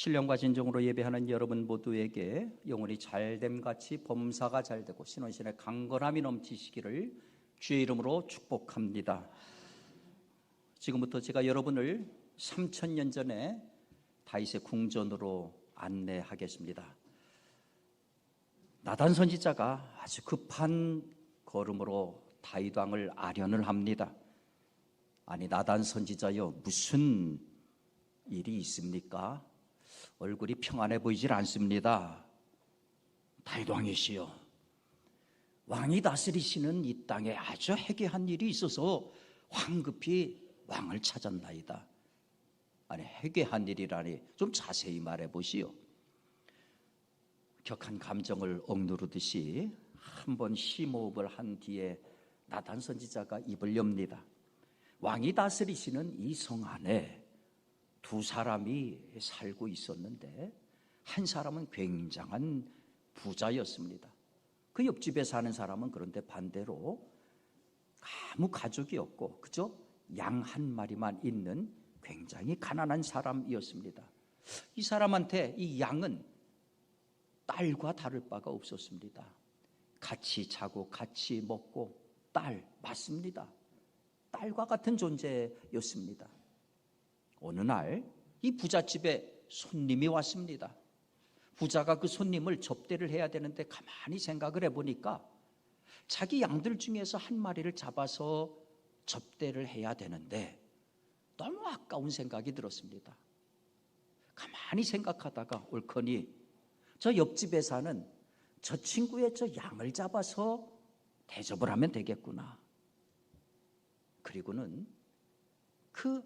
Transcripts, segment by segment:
신령과 진정으로 예배하는 여러분 모두에게 영혼이 잘됨 같이 범사가 잘 되고 신원신의 강건함이 넘치시기를 주의 이름으로 축복합니다. 지금부터 제가 여러분을 3천년 전에 다윗의 궁전으로 안내하겠습니다. 나단 선지자가 아주 급한 걸음으로 다윗 왕을 아련을 합니다. 아니 나단 선지자여 무슨 일이 있습니까? 얼굴이 평안해 보이질 않습니다. 다윗 왕이시여 왕이 다스리시는 이 땅에 아주 해괴한 일이 있어서 황급히 왕을 찾았나이다. 아니 해괴한 일이라니 좀 자세히 말해 보시오. 격한 감정을 억누르듯이 한 번 심호흡을 한 뒤에 나단 선지자가 입을 엽니다. 왕이 다스리시는 이 성 안에 두 사람이 살고 있었는데 한 사람은 굉장한 부자였습니다. 그 옆집에 사는 사람은 그런데 반대로 아무 가족이 없고 그저 양 한 마리만 있는 굉장히 가난한 사람이었습니다. 이 사람한테 이 양은 딸과 다를 바가 없었습니다. 같이 자고 같이 먹고 딸 맞습니다. 딸과 같은 존재였습니다. 어느 날 이 부잣집에 손님이 왔습니다. 부자가 그 손님을 접대를 해야 되는데 가만히 생각을 해보니까 자기 양들 중에서 한 마리를 잡아서 접대를 해야 되는데 너무 아까운 생각이 들었습니다. 가만히 생각하다가 옳거니 저 옆집에 사는 저 친구의 저 양을 잡아서 대접을 하면 되겠구나. 그리고는 그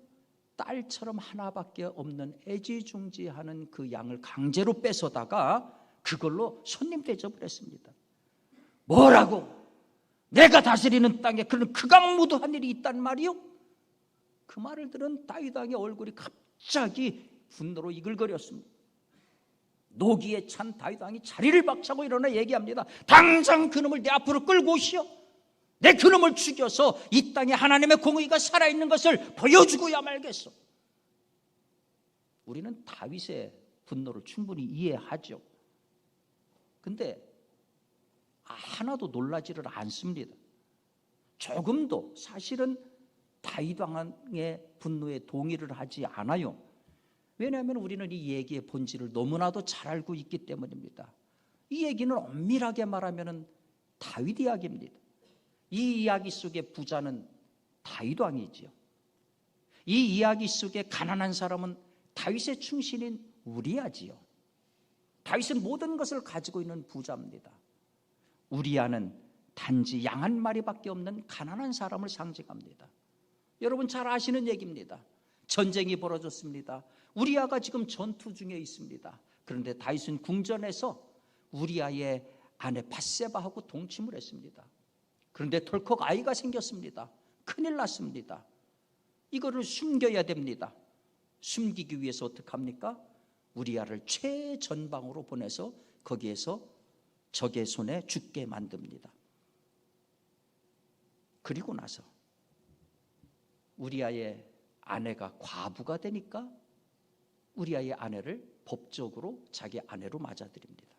딸처럼 하나밖에 없는 애지중지하는 그 양을 강제로 뺏어다가 그걸로 손님 대접을 했습니다. 뭐라고? 내가 다스리는 땅에 그런 극악무도한 일이 있단 말이요? 그 말을 들은 다윗 왕의 얼굴이 갑자기 분노로 이글거렸습니다. 노기에 찬 다윗 왕이 자리를 박차고 일어나 얘기합니다. 당장 그놈을 내 앞으로 끌고 오시오. 내 그놈을 죽여서 이 땅에 하나님의 공의가 살아있는 것을 보여주고야 말겠어. 우리는 다윗의 분노를 충분히 이해하죠. 근데 하나도 놀라지를 않습니다. 조금도 사실은 다윗 왕의 분노에 동의를 하지 않아요. 왜냐하면 우리는 이 얘기의 본질을 너무나도 잘 알고 있기 때문입니다. 이 얘기는 엄밀하게 말하면 다윗 이야기입니다. 이 이야기 속의 부자는 다윗 왕이지요. 이 이야기 속의 가난한 사람은 다윗의 충신인 우리야지요. 다윗은 모든 것을 가지고 있는 부자입니다. 우리야는 단지 양 한 마리밖에 없는 가난한 사람을 상징합니다. 여러분 잘 아시는 얘기입니다. 전쟁이 벌어졌습니다. 우리아가 지금 전투 중에 있습니다. 그런데 다윗은 궁전에서 우리아의 아내 바세바하고 동침을 했습니다. 그런데 덜컥 아이가 생겼습니다. 큰일 났습니다. 이거를 숨겨야 됩니다. 숨기기 위해서 어떻게 합니까? 우리 아를 최전방으로 보내서 거기에서 적의 손에 죽게 만듭니다. 그리고 나서 우리 아의 아내가 과부가 되니까 우리 아의 아내를 법적으로 자기 아내로 맞아들입니다.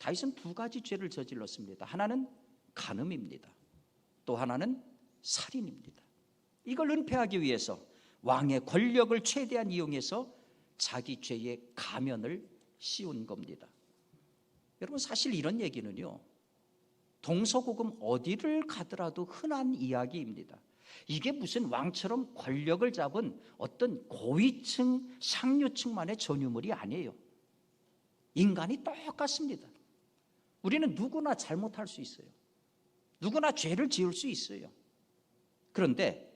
다윗은 두 가지 죄를 저질렀습니다. 하나는 간음입니다. 또 하나는 살인입니다. 이걸 은폐하기 위해서 왕의 권력을 최대한 이용해서 자기 죄의 가면을 씌운 겁니다. 여러분 사실 이런 얘기는요. 동서고금 어디를 가더라도 흔한 이야기입니다. 이게 무슨 왕처럼 권력을 잡은 어떤 고위층 상류층만의 전유물이 아니에요. 인간이 똑같습니다. 우리는 누구나 잘못할 수 있어요. 누구나 죄를 지을 수 있어요. 그런데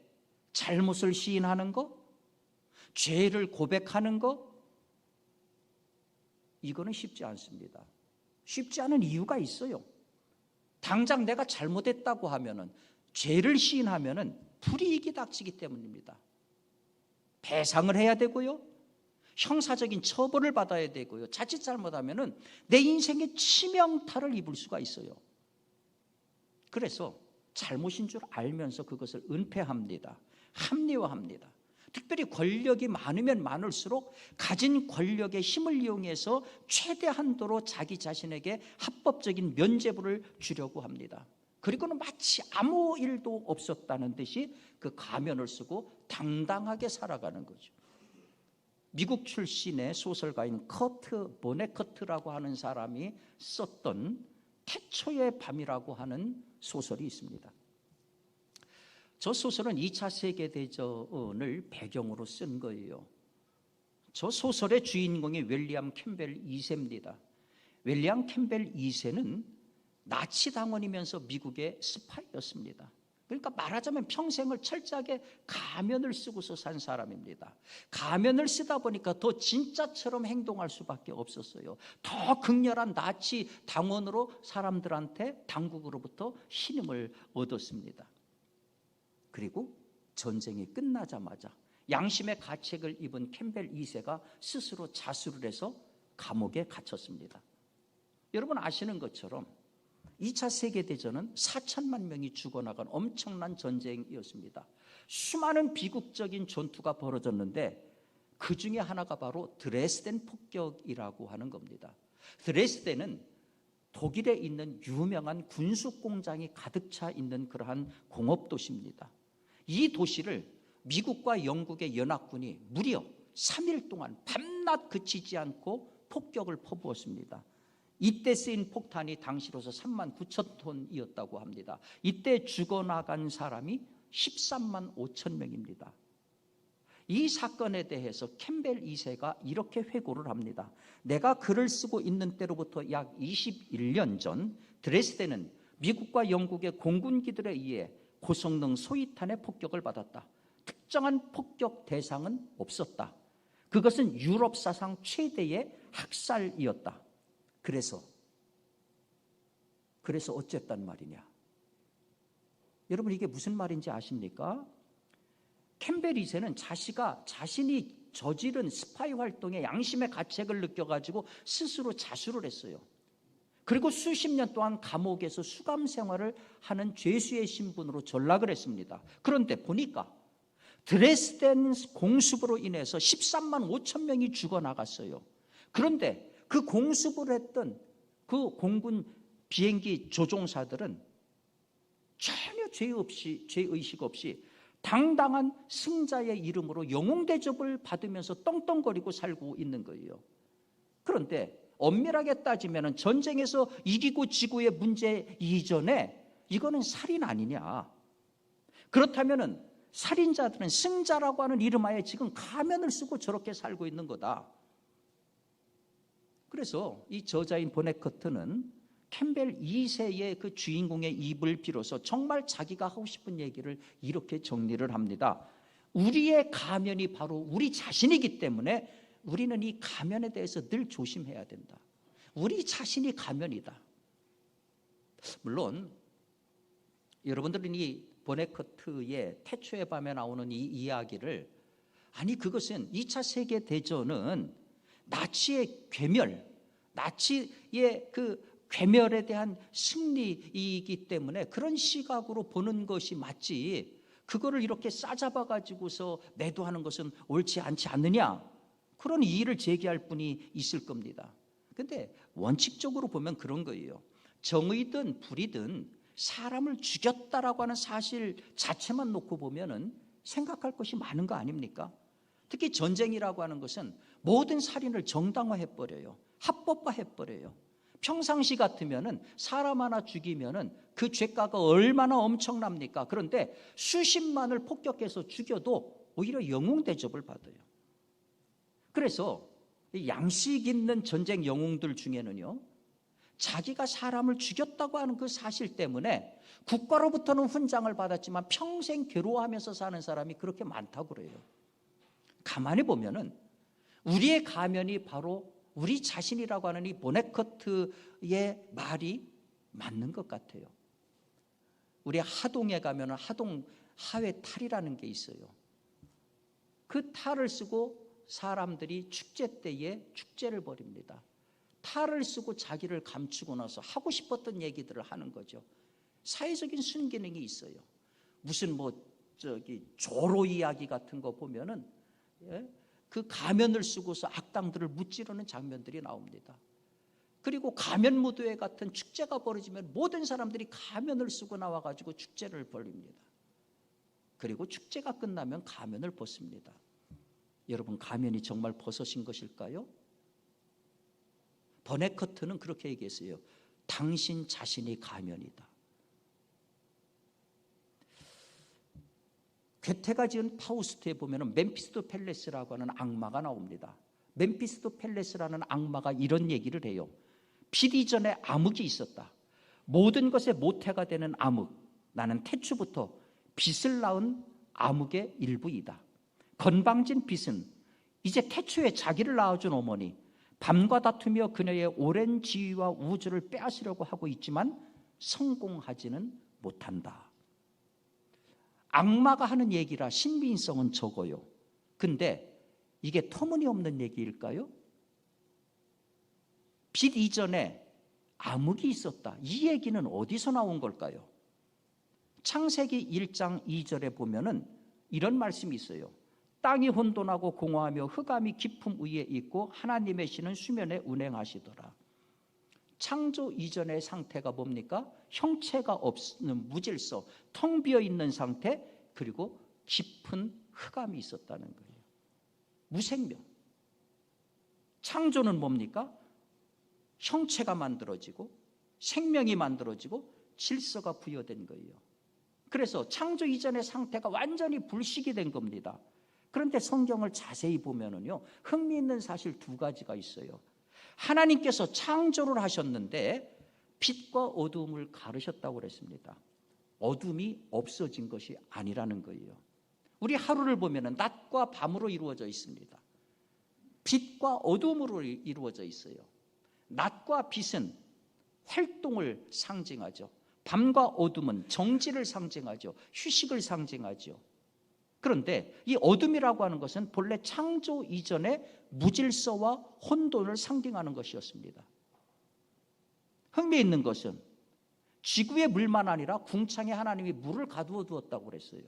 잘못을 시인하는 거, 죄를 고백하는 거, 이거는 쉽지 않습니다. 쉽지 않은 이유가 있어요. 당장 내가 잘못했다고 하면은 죄를 시인하면은 불이익이 닥치기 때문입니다. 배상을 해야 되고요. 형사적인 처벌을 받아야 되고요. 자칫 잘못하면은 내 인생의 치명타를 입을 수가 있어요. 그래서 잘못인 줄 알면서 그것을 은폐합니다. 합리화합니다. 특별히 권력이 많으면 많을수록 가진 권력의 힘을 이용해서 최대한도로 자기 자신에게 합법적인 면죄부를 주려고 합니다. 그리고는 마치 아무 일도 없었다는 듯이 그 가면을 쓰고 당당하게 살아가는 거죠. 미국 출신의 소설가인 커트 보네커트라고 하는 사람이 썼던 태초의 밤이라고 하는 소설이 있습니다. 저 소설은 2차 세계대전을 배경으로 쓴 거예요. 저 소설의 주인공이 윌리엄 캠벨 2세입니다. 윌리엄 캠벨 2세는 나치 당원이면서 미국의 스파이였습니다. 그러니까 말하자면 평생을 철저하게 가면을 쓰고서 산 사람입니다. 가면을 쓰다 보니까 더 진짜처럼 행동할 수밖에 없었어요. 더 극렬한 나치 당원으로 사람들한테 당국으로부터 신임을 얻었습니다. 그리고 전쟁이 끝나자마자 양심의 가책을 입은 캠벨 2세가 스스로 자수를 해서 감옥에 갇혔습니다. 여러분 아시는 것처럼 2차 세계대전은 4천만 명이 죽어나간 엄청난 전쟁이었습니다. 수많은 비극적인 전투가 벌어졌는데 그 중에 하나가 바로 드레스덴 폭격이라고 하는 겁니다. 드레스덴은 독일에 있는 유명한 군수 공장이 가득 차 있는 그러한 공업 도시입니다. 이 도시를 미국과 영국의 연합군이 무려 3일 동안 밤낮 그치지 않고 폭격을 퍼부었습니다. 이때 쓰인 폭탄이 당시로서 3만 9천 톤이었다고 합니다. 이때 죽어나간 사람이 13만 5천 명입니다. 이 사건에 대해서 캠벨 2세가 이렇게 회고를 합니다. 내가 글을 쓰고 있는 때로부터 약 21년 전 드레스덴은 미국과 영국의 공군기들에 의해 고성능 소위탄의 폭격을 받았다. 특정한 폭격 대상은 없었다. 그것은 유럽 사상 최대의 학살이었다. 그래서 그래서 어쨌단 말이냐? 여러분 이게 무슨 말인지 아십니까? 캠벨 2세는 자시가 자신이 저지른 스파이 활동에 양심의 가책을 느껴가지고 스스로 자수를 했어요. 그리고 수십 년 동안 감옥에서 수감 생활을 하는 죄수의 신분으로 전락을 했습니다. 그런데 보니까 드레스덴 공습으로 인해서 13만 5천 명이 죽어나갔어요. 그런데 그 공습을 했던 그 공군 비행기 조종사들은 전혀 죄 없이 죄 의식 없이 당당한 승자의 이름으로 영웅 대접을 받으면서 떵떵거리고 살고 있는 거예요. 그런데 엄밀하게 따지면 전쟁에서 이기고 지고의 문제 이전에 이거는 살인 아니냐? 그렇다면은 살인자들은 승자라고 하는 이름하에 지금 가면을 쓰고 저렇게 살고 있는 거다. 그래서 이 저자인 보네커트는 캠벨 2세의 그 주인공의 입을 빌어서 정말 자기가 하고 싶은 얘기를 이렇게 정리를 합니다. 우리의 가면이 바로 우리 자신이기 때문에 우리는 이 가면에 대해서 늘 조심해야 된다. 우리 자신이 가면이다. 물론 여러분들은 이 보네커트의 태초의 밤에 나오는 이 이야기를 아니 그것은 2차 세계 대전은 나치의 괴멸, 나치의 그 괴멸에 대한 승리이기 때문에 그런 시각으로 보는 것이 맞지. 그거를 이렇게 싸잡아 가지고서 매도하는 것은 옳지 않지 않느냐? 그런 이의를 제기할 분이 있을 겁니다. 근데 원칙적으로 보면 그런 거예요. 정의든 불이든 사람을 죽였다라고 하는 사실 자체만 놓고 보면 은 생각할 것이 많은 거 아닙니까? 특히 전쟁이라고 하는 것은 모든 살인을 정당화해 버려요. 합법화해 버려요. 평상시 같으면은 사람 하나 죽이면은 그 죄가가 얼마나 엄청납니까? 그런데 수십만을 폭격해서 죽여도 오히려 영웅 대접을 받아요. 그래서 양식 있는 전쟁 영웅들 중에는요. 자기가 사람을 죽였다고 하는 그 사실 때문에 국가로부터는 훈장을 받았지만 평생 괴로워하면서 사는 사람이 그렇게 많다고 그래요. 가만히 보면은 우리의 가면이 바로 우리 자신이라고 하는 이 보네커트의 말이 맞는 것 같아요. 우리 하동에 가면 하동 하회 탈이라는 게 있어요. 그 탈을 쓰고 사람들이 축제 때에 축제를 벌입니다. 탈을 쓰고 자기를 감추고 나서 하고 싶었던 얘기들을 하는 거죠. 사회적인 순기능이 있어요. 무슨 뭐 저기 조로 이야기 같은 거 보면은 예? 그 가면을 쓰고서 악당들을 무찌르는 장면들이 나옵니다. 그리고 가면 무도회 같은 축제가 벌어지면 모든 사람들이 가면을 쓰고 나와 가지고 축제를 벌립니다. 그리고 축제가 끝나면 가면을 벗습니다. 여러분 가면이 정말 벗어진 것일까요? 버네커트는 그렇게 얘기했어요. 당신 자신이 가면이다. 괴테가 지은 파우스트에 보면 멤피스토 펠레스라고 하는 악마가 나옵니다. 멤피스토 펠레스라는 악마가 이런 얘기를 해요. 빛 이전에 암흑이 있었다. 모든 것의 모태가 되는 암흑. 나는 태초부터 빛을 낳은 암흑의 일부이다. 건방진 빛은 이제 태초에 자기를 낳아준 어머니, 밤과 다투며 그녀의 오랜 지위와 우주를 빼앗으려고 하고 있지만 성공하지는 못한다. 악마가 하는 얘기라 신빙성은 적어요. 근데 이게 터무니없는 얘기일까요? 빛 이전에 암흑이 있었다. 이 얘기는 어디서 나온 걸까요? 창세기 1장 2절에 보면은 이런 말씀이 있어요. 땅이 혼돈하고 공허하며 흑암이 깊음 위에 있고 하나님의 신은 수면에 운행하시더라. 창조 이전의 상태가 뭡니까? 형체가 없는 무질서, 텅 비어 있는 상태, 그리고 깊은 흑암이 있었다는 거예요. 무생명. 창조는 뭡니까? 형체가 만들어지고 생명이 만들어지고 질서가 부여된 거예요. 그래서 창조 이전의 상태가 완전히 불식이 된 겁니다. 그런데 성경을 자세히 보면은요, 흥미있는 사실 두 가지가 있어요. 하나님께서 창조를 하셨는데 빛과 어둠을 가르셨다고 그랬습니다. 어둠이 없어진 것이 아니라는 거예요. 우리 하루를 보면은 낮과 밤으로 이루어져 있습니다. 빛과 어둠으로 이루어져 있어요. 낮과 빛은 활동을 상징하죠. 밤과 어둠은 정지를 상징하죠. 휴식을 상징하죠. 그런데 이 어둠이라고 하는 것은 본래 창조 이전의 무질서와 혼돈을 상징하는 것이었습니다. 흥미있는 것은 지구의 물만 아니라 궁창에 하나님이 물을 가두어 두었다고 그랬어요.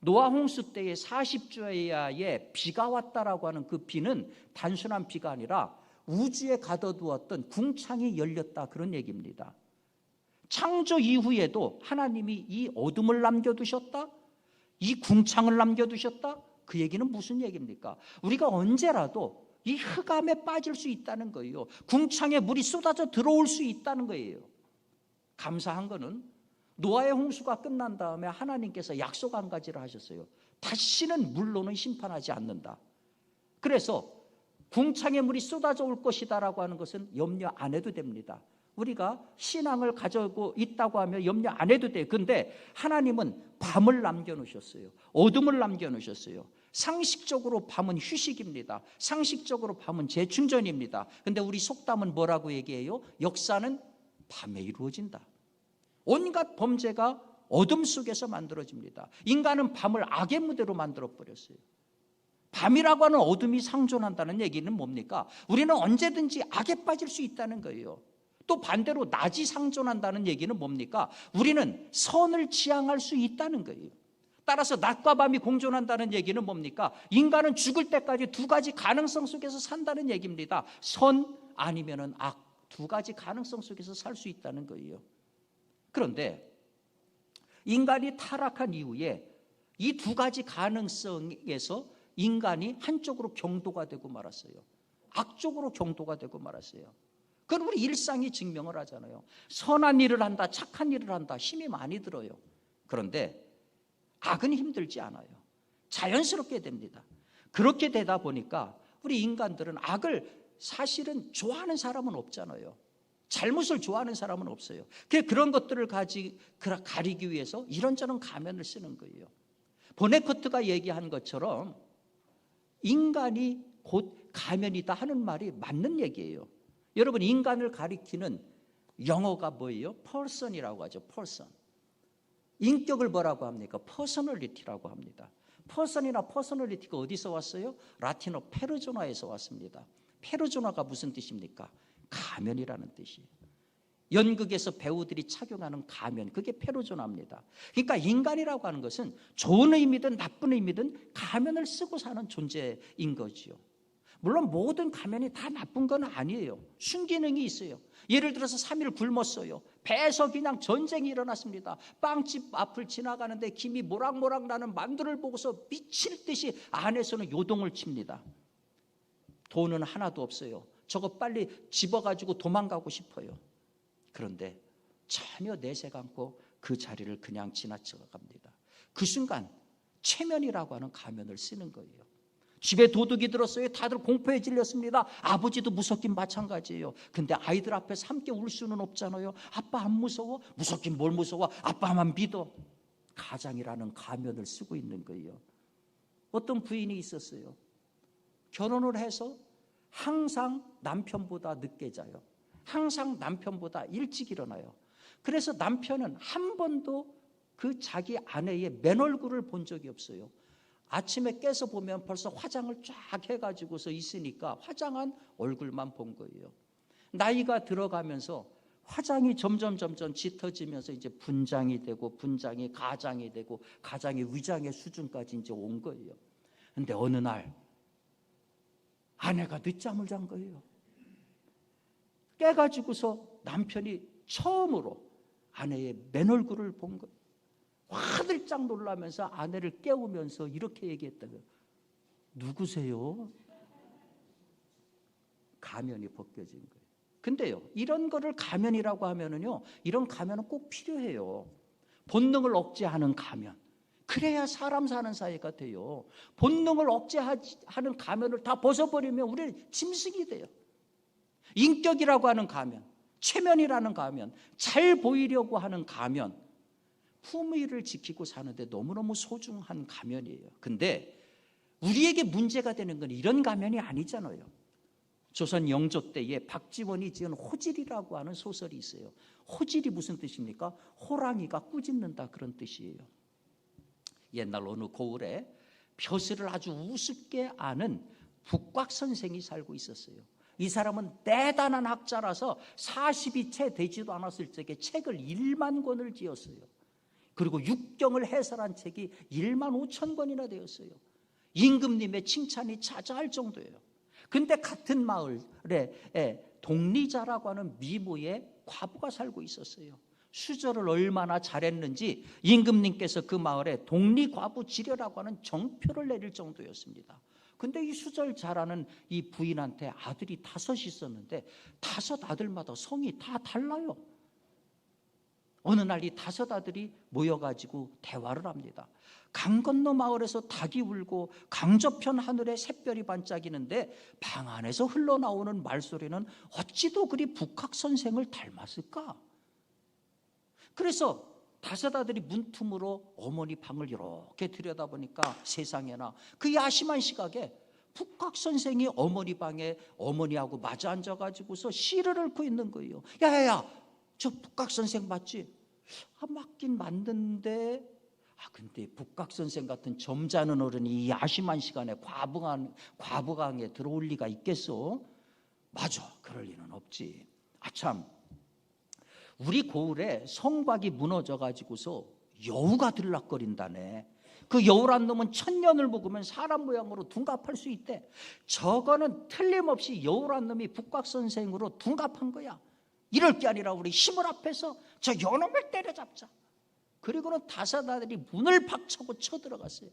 노아 홍수 때에 40주야에 비가 왔다라고 하는 그 비는 단순한 비가 아니라 우주에 가둬두었던 궁창이 열렸다 그런 얘기입니다. 창조 이후에도 하나님이 이 어둠을 남겨두셨다? 이 궁창을 남겨두셨다? 그 얘기는 무슨 얘기입니까? 우리가 언제라도 이 흑암에 빠질 수 있다는 거예요. 궁창에 물이 쏟아져 들어올 수 있다는 거예요. 감사한 거는 노아의 홍수가 끝난 다음에 하나님께서 약속 한 가지를 하셨어요. 다시는 물로는 심판하지 않는다. 그래서 궁창에 물이 쏟아져 올 것이다라고 하는 것은 염려 안 해도 됩니다. 우리가 신앙을 가지고 있다고 하면 염려 안 해도 돼요. 근데 하나님은 밤을 남겨놓으셨어요. 어둠을 남겨놓으셨어요. 상식적으로 밤은 휴식입니다. 상식적으로 밤은 재충전입니다. 근데 우리 속담은 뭐라고 얘기해요? 역사는 밤에 이루어진다. 온갖 범죄가 어둠 속에서 만들어집니다. 인간은 밤을 악의 무대로 만들어 버렸어요. 밤이라고 하는 어둠이 상존한다는 얘기는 뭡니까? 우리는 언제든지 악에 빠질 수 있다는 거예요. 또 반대로 낮이 상존한다는 얘기는 뭡니까? 우리는 선을 지향할 수 있다는 거예요. 따라서 낮과 밤이 공존한다는 얘기는 뭡니까? 인간은 죽을 때까지 두 가지 가능성 속에서 산다는 얘기입니다. 선 아니면은 악. 두 가지 가능성 속에서 살 수 있다는 거예요. 그런데 인간이 타락한 이후에 이 두 가지 가능성에서 인간이 한쪽으로 경도가 되고 말았어요. 악쪽으로 경도가 되고 말았어요. 그건 우리 일상이 증명을 하잖아요. 선한 일을 한다, 착한 일을 한다, 힘이 많이 들어요. 그런데 악은 힘들지 않아요. 자연스럽게 됩니다. 그렇게 되다 보니까 우리 인간들은 악을 사실은 좋아하는 사람은 없잖아요. 잘못을 좋아하는 사람은 없어요. 그런 것들을 가지, 가리기 위해서 이런저런 가면을 쓰는 거예요. 보네커트가 얘기한 것처럼 인간이 곧 가면이다 하는 말이 맞는 얘기예요. 여러분 인간을 가리키는 영어가 뭐예요? person이라고 하죠. person. 인격을 뭐라고 합니까? personality라고 합니다. person이나 personality가 어디서 왔어요? 라틴어 페르조나에서 왔습니다. 페르조나가 무슨 뜻입니까? 가면이라는 뜻이에요. 연극에서 배우들이 착용하는 가면 그게 페루조나입니다. 그러니까 인간이라고 하는 것은 좋은 의미든 나쁜 의미든 가면을 쓰고 사는 존재인 거지요. 물론 모든 가면이 다 나쁜 건 아니에요. 순기능이 있어요. 예를 들어서 3일 굶었어요. 배에서 그냥 전쟁이 일어났습니다. 빵집 앞을 지나가는데 김이 모락모락 나는 만두를 보고서 미칠 듯이 안에서는 요동을 칩니다. 돈은 하나도 없어요. 저거 빨리 집어가지고 도망가고 싶어요. 그런데 전혀 내색 않고 그 자리를 그냥 지나쳐 갑니다. 그 순간 체면이라고 하는 가면을 쓰는 거예요. 집에 도둑이 들었어요. 다들 공포에 질렸습니다. 아버지도 무섭긴 마찬가지예요. 근데 아이들 앞에서 함께 울 수는 없잖아요. 아빠 안 무서워? 무섭긴 뭘 무서워? 아빠만 믿어. 가장이라는 가면을 쓰고 있는 거예요. 어떤 부인이 있었어요. 결혼을 해서 항상 남편보다 늦게 자요. 항상 남편보다 일찍 일어나요. 그래서 남편은 한 번도 그 자기 아내의 맨 얼굴을 본 적이 없어요. 아침에 깨서 보면 벌써 화장을 쫙 해가지고서 있으니까 화장한 얼굴만 본 거예요. 나이가 들어가면서 화장이 점점 점점 짙어지면서 이제 분장이 되고 분장이 가장이 되고 가장이 위장의 수준까지 이제 온 거예요. 근데 어느 날 아내가 늦잠을 잔 거예요. 깨가지고서 남편이 처음으로 아내의 맨 얼굴을 본 거예요. 화들짝 놀라면서 아내를 깨우면서 이렇게 얘기했다고요. 누구세요? 가면이 벗겨진 거예요. 근데요, 이런 거를 가면이라고 하면은요, 이런 가면은 꼭 필요해요. 본능을 억제하는 가면. 그래야 사람 사는 사이가 돼요. 본능을 억제하는 가면을 다 벗어버리면 우리는 짐승이 돼요. 인격이라고 하는 가면, 체면이라는 가면, 잘 보이려고 하는 가면, 품위를 지키고 사는데 너무너무 소중한 가면이에요. 근데 우리에게 문제가 되는 건 이런 가면이 아니잖아요. 조선 영조 때에 박지원이 지은 호질이라고 하는 소설이 있어요. 호질이 무슨 뜻입니까? 호랑이가 꾸짖는다 그런 뜻이에요. 옛날 어느 고을에 벼슬을 아주 우습게 아는 북곽 선생이 살고 있었어요. 이 사람은 대단한 학자라서 40이 채 되지도 않았을 적에 책을 1만 권을 지었어요. 그리고 육경을 해설한 책이 1만 5천 권이나 되었어요. 임금님의 칭찬이 자자할 정도예요. 근데 같은 마을에 동리자라고 하는 미모의 과부가 살고 있었어요. 수절을 얼마나 잘했는지 임금님께서 그 마을에 동리과부 지려라고 하는 정표를 내릴 정도였습니다. 근데 이 수절 잘하는 이 부인한테 아들이 다섯 있었는데 다섯 아들마다 성이 다 달라요. 어느 날 이 다섯 아들이 모여가지고 대화를 합니다. 강 건너 마을에서 닭이 울고 강저편 하늘에 샛별이 반짝이는데 방 안에서 흘러나오는 말소리는 어찌도 그리 북학 선생을 닮았을까? 그래서 다섯 아들이 문틈으로 어머니 방을 이렇게 들여다보니까 세상에나 그 야심한 시각에 북학 선생이 어머니 방에 어머니하고 마주 앉아가지고서 시를 읊고 있는 거예요. 야야야, 저 북학 선생 맞지? 아, 맞긴 맞는데 아 근데 북각 선생 같은 점잖은 어른이 이 야심한 시간에 과부강 과부강에 들어올 리가 있겠어? 맞아, 그럴 리는 없지. 아 참, 우리 고을에 성곽이 무너져 가지고서 여우가 들락거린다네. 그 여우란 놈은 천년을 묵으면 사람 모양으로 둔갑할 수 있대. 저거는 틀림없이 여우란 놈이 북각 선생으로 둔갑한 거야. 이럴 게 아니라 우리 힘을 앞에서 저 요놈을 때려잡자. 그리고는 다섯 아들이 문을 박차고 쳐들어갔어요.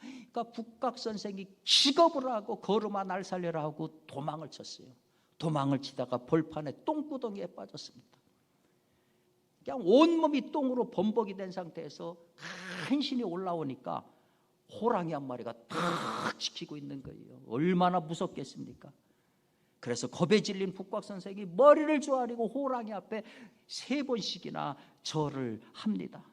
그러니까 북각 선생이 기겁을 하고 걸음아 날 살려라 하고 도망을 쳤어요. 도망을 치다가 벌판에 똥구덩이에 빠졌습니다. 그냥 온몸이 똥으로 범벅이 된 상태에서 간신히 올라오니까 호랑이 한 마리가 탁 지키고 있는 거예요. 얼마나 무섭겠습니까? 그래서 겁에 질린 북곽 선생이 머리를 조아리고 호랑이 앞에 세 번씩이나 절을 합니다.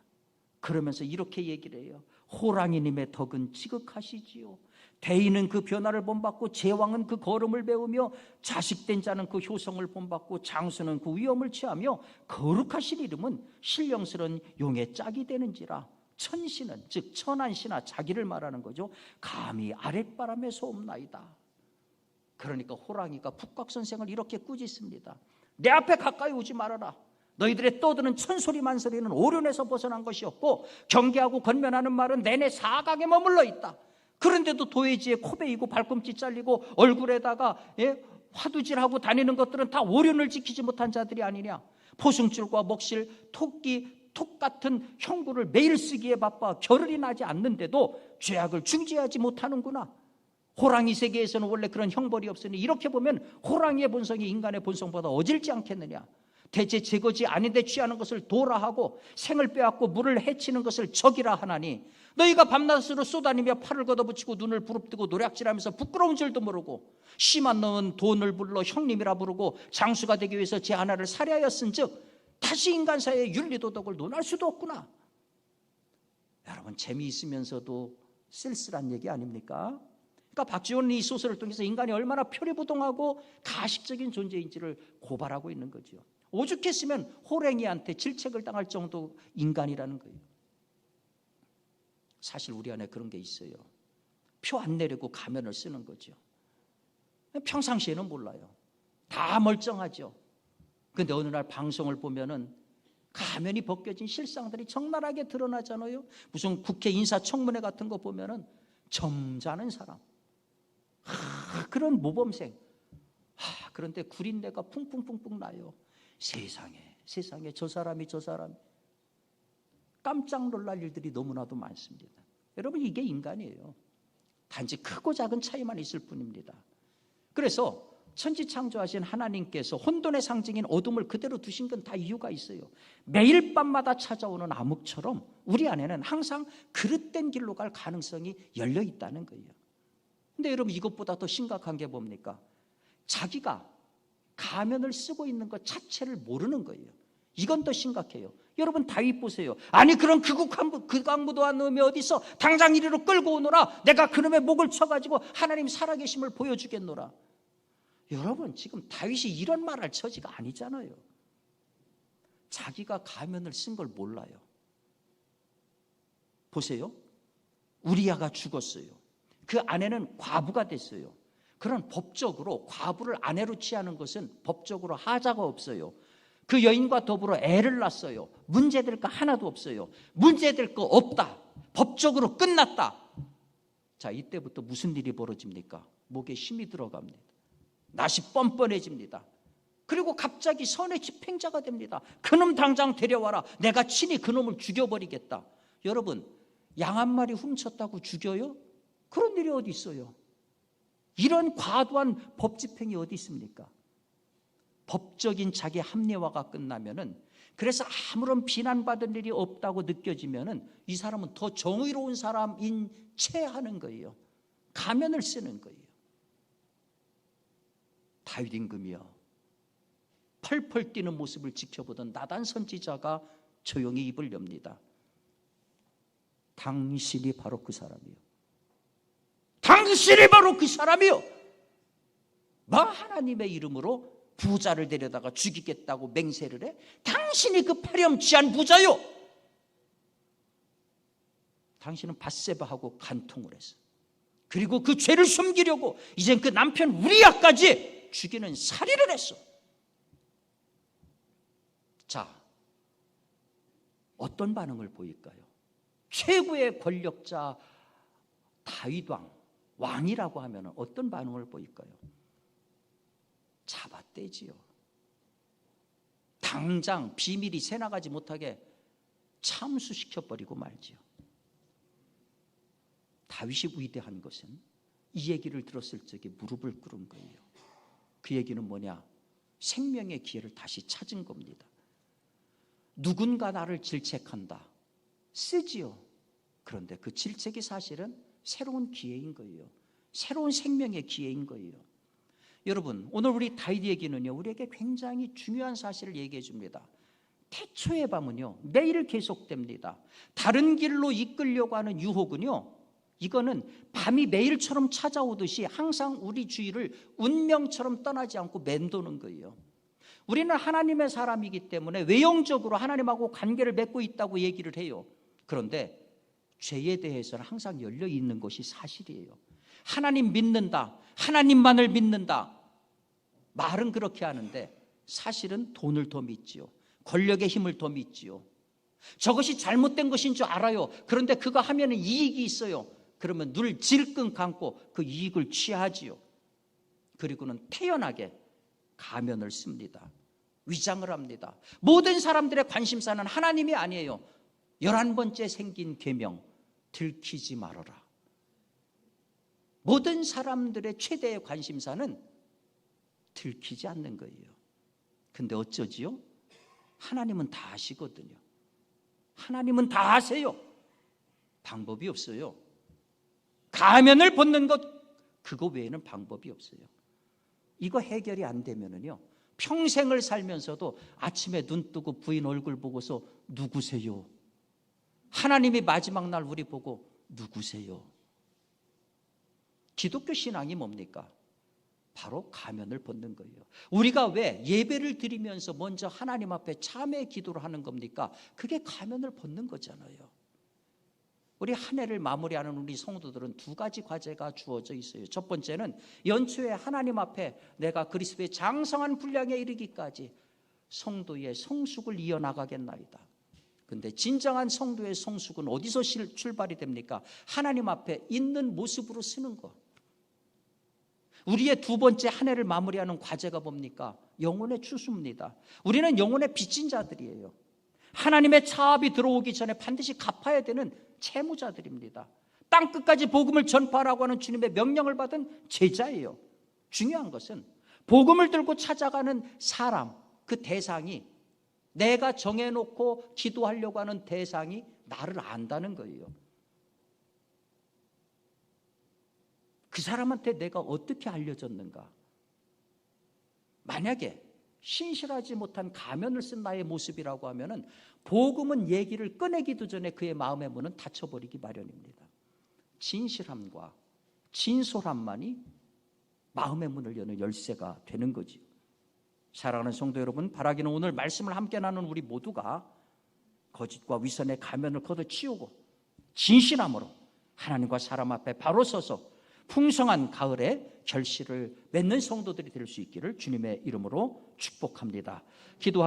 그러면서 이렇게 얘기를 해요. 호랑이님의 덕은 지극하시지요. 대인은 그 변화를 본받고 제왕은 그 걸음을 배우며 자식된 자는 그 효성을 본받고 장수는 그 위엄을 취하며 거룩하신 이름은 신령스런 용의 짝이 되는지라 천신은 즉 천한시나 자기를 말하는 거죠. 감히 아랫바람에 소음나이다. 그러니까 호랑이가 북각 선생을 이렇게 꾸짖습니다. 내 앞에 가까이 오지 말아라. 너희들의 떠드는 천소리만 소리는 오륜에서 벗어난 것이었고 경계하고 건면하는 말은 내내 사각에 머물러 있다. 그런데도 도해지에 코 베이고 발꿈치 잘리고 얼굴에다가 예? 화두질하고 다니는 것들은 다 오륜을 지키지 못한 자들이 아니냐. 포승줄과 먹실, 토끼, 톡 같은 형구를 매일 쓰기에 바빠 겨를이 나지 않는데도 죄악을 중지하지 못하는구나. 호랑이 세계에서는 원래 그런 형벌이 없으니 이렇게 보면 호랑이의 본성이 인간의 본성보다 어질지 않겠느냐. 대체 제 것이 아닌데 취하는 것을 도라 하고 생을 빼앗고 물을 해치는 것을 적이라 하나니 너희가 밤낮으로 쏘다니며 팔을 걷어붙이고 눈을 부릅뜨고 노략질하면서 부끄러운 줄도 모르고 심한 놈은 돈을 불러 형님이라 부르고 장수가 되기 위해서 제 하나를 살해하였은즉 다시 인간 사이의 윤리 도덕을 논할 수도 없구나. 여러분 재미있으면서도 쓸쓸한 얘기 아닙니까? 그러니까 박지원이 이 소설을 통해서 인간이 얼마나 표리부동하고 가식적인 존재인지를 고발하고 있는 거죠. 오죽했으면 호랭이한테 질책을 당할 정도 인간이라는 거예요. 사실 우리 안에 그런 게 있어요. 표 안 내리고 가면을 쓰는 거죠. 평상시에는 몰라요. 다 멀쩡하죠. 근데 어느 날 방송을 보면은 가면이 벗겨진 실상들이 적나라하게 드러나잖아요. 무슨 국회 인사청문회 같은 거 보면은 점잖은 사람, 하, 그런 모범생. 하, 그런데 구린내가 풍풍풍풍 나요. 세상에, 세상에 저 사람이 저 사람. 깜짝 놀랄 일들이 너무나도 많습니다. 여러분 이게 인간이에요. 단지 크고 작은 차이만 있을 뿐입니다. 그래서 천지 창조하신 하나님께서 혼돈의 상징인 어둠을 그대로 두신 건 다 이유가 있어요. 매일 밤마다 찾아오는 암흑처럼 우리 안에는 항상 그릇된 길로 갈 가능성이 열려 있다는 거예요. 근데 여러분 이것보다 더 심각한 게 뭡니까? 자기가 가면을 쓰고 있는 것 자체를 모르는 거예요. 이건 더 심각해요. 여러분 다윗 보세요. 아니 그런 극악한 극악무도한 놈이 어디 있어? 당장 이리로 끌고 오너라. 내가 그놈의 목을 쳐가지고 하나님 살아계심을 보여주겠노라. 여러분 지금 다윗이 이런 말할 처지가 아니잖아요. 자기가 가면을 쓴 걸 몰라요. 보세요. 우리아가 죽었어요. 그 아내는 과부가 됐어요. 그런 법적으로 과부를 아내로 취하는 것은 법적으로 하자가 없어요. 그 여인과 더불어 애를 낳았어요. 문제될 거 하나도 없어요. 문제될 거 없다. 법적으로 끝났다. 자, 이때부터 무슨 일이 벌어집니까? 목에 힘이 들어갑니다. 낯이 뻔뻔해집니다. 그리고 갑자기 선의 집행자가 됩니다. 그놈 당장 데려와라. 내가 친히 그놈을 죽여버리겠다. 여러분, 양 한 마리 훔쳤다고 죽여요? 그런 일이 어디 있어요? 이런 과도한 법 집행이 어디 있습니까? 법적인 자기 합리화가 끝나면은 그래서 아무런 비난받은 일이 없다고 느껴지면은 이 사람은 더 정의로운 사람인 채 하는 거예요. 가면을 쓰는 거예요. 다윗 임금이요. 펄펄 뛰는 모습을 지켜보던 나단 선지자가 조용히 입을 엽니다. 당신이 바로 그 사람이요. 당신이 바로 그 사람이요. 뭐 하나님의 이름으로 부자를 데려다가 죽이겠다고 맹세를 해? 당신이 그 파렴치한 부자요. 당신은 바세바하고 간통을 했어. 그리고 그 죄를 숨기려고 이젠 그 남편 우리야까지 죽이는 살인을 했어. 자, 어떤 반응을 보일까요? 최고의 권력자 다윗 왕, 왕이라고 하면 어떤 반응을 보일까요? 잡아떼지요. 당장 비밀이 새나가지 못하게 참수시켜 버리고 말지요. 다윗이 위대한 것은 이 얘기를 들었을 적에 무릎을 꿇은 거예요. 그 얘기는 뭐냐? 생명의 기회를 다시 찾은 겁니다. 누군가 나를 질책한다. 쓰지요. 그런데 그 질책이 사실은 새로운 기회인 거예요. 새로운 생명의 기회인 거예요. 여러분, 오늘 우리 얘기는요, 우리에게 굉장히 중요한 사실을 얘기해 줍니다. 태초의 밤은요, 매일 계속됩니다. 다른 길로 이끌려고 하는 유혹은요, 이거는 밤이 매일처럼 찾아오듯이 항상 우리 주위를 운명처럼 떠나지 않고 맴도는 거예요. 우리는 하나님의 사람이기 때문에 외형적으로 하나님하고 관계를 맺고 있다고 얘기를 해요. 그런데 죄에 대해서는 항상 열려 있는 것이 사실이에요. 하나님 믿는다. 하나님만을 믿는다. 말은 그렇게 하는데 사실은 돈을 더 믿지요. 권력의 힘을 더 믿지요. 저것이 잘못된 것인 줄 알아요. 그런데 그거 하면 이익이 있어요. 그러면 눈을 질끈 감고 그 이익을 취하지요. 그리고는 태연하게 가면을 씁니다. 위장을 합니다. 모든 사람들의 관심사는 하나님이 아니에요. 열한 번째 생긴 계명 들키지 말아라. 모든 사람들의 최대의 관심사는 들키지 않는 거예요. 근데 어쩌지요? 하나님은 다 아시거든요. 하나님은 다 아세요. 방법이 없어요. 가면을 벗는 것 그거 외에는 방법이 없어요. 이거 해결이 안 되면은요. 평생을 살면서도 아침에 눈 뜨고 부인 얼굴 보고서 누구세요? 하나님이 마지막 날 우리 보고 누구세요? 기독교 신앙이 뭡니까? 바로 가면을 벗는 거예요. 우리가 왜 예배를 드리면서 먼저 하나님 앞에 참회 기도를 하는 겁니까? 그게 가면을 벗는 거잖아요. 우리 한 해를 마무리하는 우리 성도들은 두 가지 과제가 주어져 있어요. 첫 번째는 연초에 하나님 앞에 내가 그리스도의 장성한 분량에 이르기까지 성도의 성숙을 이어나가겠나이다. 근데 진정한 성도의 성숙은 어디서 실- 출발이 됩니까? 하나님 앞에 있는 모습으로 쓰는 것. 우리의 두 번째 한 해를 마무리하는 과제가 뭡니까? 영혼의 추수입니다. 우리는 영혼의 빚진 자들이에요. 하나님의 차압이 들어오기 전에 반드시 갚아야 되는 채무자들입니다. 땅 끝까지 복음을 전파하라고 하는 주님의 명령을 받은 제자예요. 중요한 것은 복음을 들고 찾아가는 사람, 그 대상이 내가 정해놓고 기도하려고 하는 대상이 나를 안다는 거예요. 그 사람한테 내가 어떻게 알려졌는가? 만약에 신실하지 못한 가면을 쓴 나의 모습이라고 하면은 복음은 얘기를 꺼내기도 전에 그의 마음의 문은 닫혀버리기 마련입니다. 진실함과 진솔함만이 마음의 문을 여는 열쇠가 되는 거지요. 사랑하는 성도 여러분, 바라기는 오늘 말씀을 함께 나눈 우리 모두가 거짓과 위선의 가면을 걷어치우고 진실함으로 하나님과 사람 앞에 바로 서서 풍성한 가을에 결실을 맺는 성도들이 될 수 있기를 주님의 이름으로 축복합니다. 기도